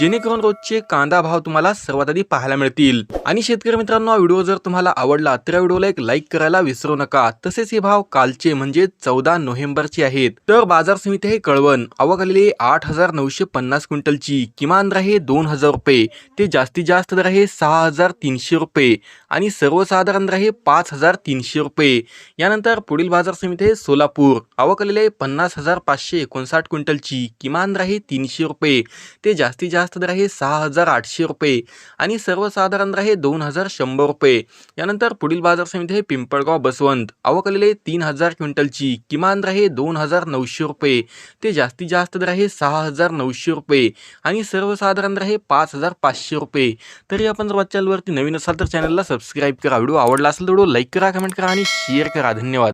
जेणेकरून रोजचे कांदा भाव तुम्हाला सर्वात आधी पाहायला मिळतील. आणि शेतकरी मित्रांनो हा व्हिडिओ जर तुम्हाला आवडला तर या व्हिडिओला एक लाईक करायला विसरू नका. तसेच हे भाव कालचे म्हणजे चौदा नोव्हेंबरचे आहेत. तर बाजार समिती हे कळवण. आवक आलेली आठ हजार नऊशे पन्नास क्विंटलची. किमान दर आहे दोन हजार रुपये. ते जास्तीत जास्त दर आहे सहा हजार तीनशे रुपये. आणि सर्वसाधारण दर आहे पाच हजार तीनशे रुपये. यानंतर पुढील बाजार समिती आहे सोलापूर. आवक आलेली आहे पन्नास हजार पाचशे एकोणसाठ क्विंटलची. किमान दर आहे तीनशे रुपये. ते जास्तीत जास्त जास्त दर आहे सहा हजार आठशे रुपये आणि सर्वसाधारण दर आहे दोन हजार शंभर रुपये. यानंतर पुढील बाजार समिती आहे पिंपळगाव बसवंत. आवक तीन हजार क्विंटलची. किमान दर आहे दोन हजार नऊशे रुपये. ते जास्तीत जास्त दर आहे सहा हजार नऊशे रुपये आणि सर्वसाधारण दर आहे पाच हजार पाचशे रुपये. तरी आपण जर चॅनलवरती नवीन असाल तर चॅनलला सबस्क्राईब करा. व्हिडिओ आवडला असेल तर व्हिडिओ लाईक करा कमेंट करा आणि शेअर करा. धन्यवाद.